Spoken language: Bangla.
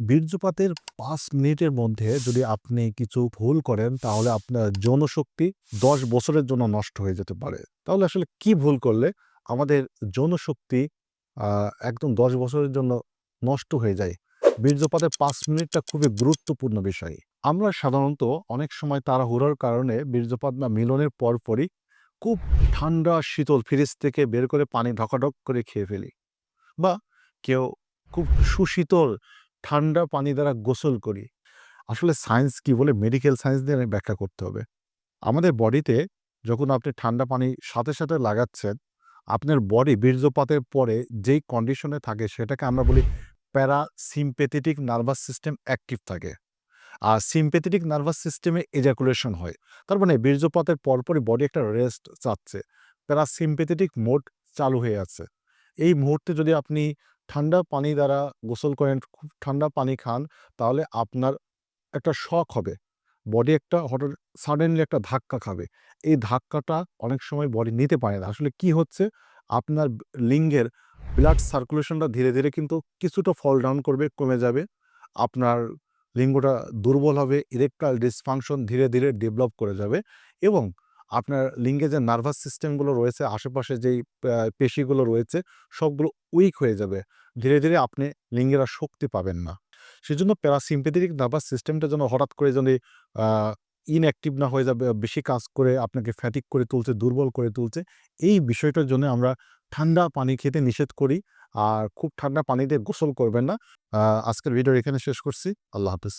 বীর্যপাতের পাঁচ মিনিটের মধ্যে যদি আপনি কিছু ভুল করেন, তাহলে আপনার যৌনশক্তি ১০ বছরের জন্য নষ্ট হয়ে যেতে পারে। তাহলে আসলে কি ভুল করলে আমাদের যৌনশক্তি একদম ১০ বছরের জন্য নষ্ট হয়ে যায়? বীর্যপাতের পাঁচ মিনিটটা খুবই গুরুত্বপূর্ণ বিষয়। আমরা সাধারণত অনেক সময় তাড়াহুড়োর কারণে বীর্যপাত বা মিলনের পরপরই খুব ঠান্ডা, শীতল ফ্রিজ থেকে বের করে পানি ঢকাঢক করে খেয়ে ফেলি। বা কেউ খুব সুশীতল ঠান্ডা পানি দ্বারা গোসল করি। আসলে সায়েন্স কি বলে মেডিকেল সায়েন্স দিয়ে ব্যাখ্যা করতে হবে। আমাদের বডিতে যখন আপনি ঠান্ডা পানি সাথে, সাথে লাগাচ্ছেন, আপনার বডি বীর্যপাতের পরে যেই কন্ডিশনে থাকে সেটাকে আমরা বলি প্যারাসিম্প্যাথেটিক নার্ভাস সিস্টেম অ্যাক্টিভ থাকে। আর সিম্পেথেটিক নার্ভাস সিস্টেমে এজাকুলেশন হয়। তার মানে বীর্যপাতের পরপরই বডি একটা রেস্ট চাচ্ছে। প্যারাসিম্প্যাথেটিক মোড চালু হয়ে আছে। এই মুহূর্তে যদি আপনি ঠান্ডা পানি দ্বারা গোসল করেন, খুব ঠান্ডা পানি খান, তাহলে আপনার একটা শখ হবে। বডি একটা হঠাৎ সাডেনলি একটা ধাক্কা খাবে। এই ধাক্কাটা অনেক সময় বডি নিতে পারে না। আসলে কি হচ্ছে? আপনার লিঙ্গের ব্লাড সার্কুলেশনটা ধীরে, ধীরে কিন্তু কিছুটা ফল ডাউন করবে, কমে যাবে। আপনার লিঙ্গটা দুর্বল হবে, ইরেকটাইল ডিসফাংশন ধীরে, ধীরে ডেভেলপ করে যাবে এবং আপনার লিঙ্গে যে নার্ভাস সিস্টেমগুলো রয়েছে, আশেপাশে যেই পেশিগুলো রয়েছে, সবগুলো উইক হয়ে যাবে। ধীরে, ধীরে আপনি লিঙ্গের আর শক্তি পাবেন না। সেজন্য প্যারাসিম্প্যাথেটিক নার্ভাস সিস্টেমটা যেন হঠাৎ করে যদি ইনঅ্যাক্টিভ না হয়ে যাবে, বেশি কাজ করে আপনাকে ফ্যাটিক করে তুলছে, দুর্বল করে তুলছে, এই বিষয়টার জন্য আমরা ঠান্ডা পানি খেতে নিষেধ করি। আর খুব ঠান্ডা পানি দিয়ে গোসল করবেন না। আজকের ভিডিও এখানে শেষ করছি। আল্লাহ হাফেজ।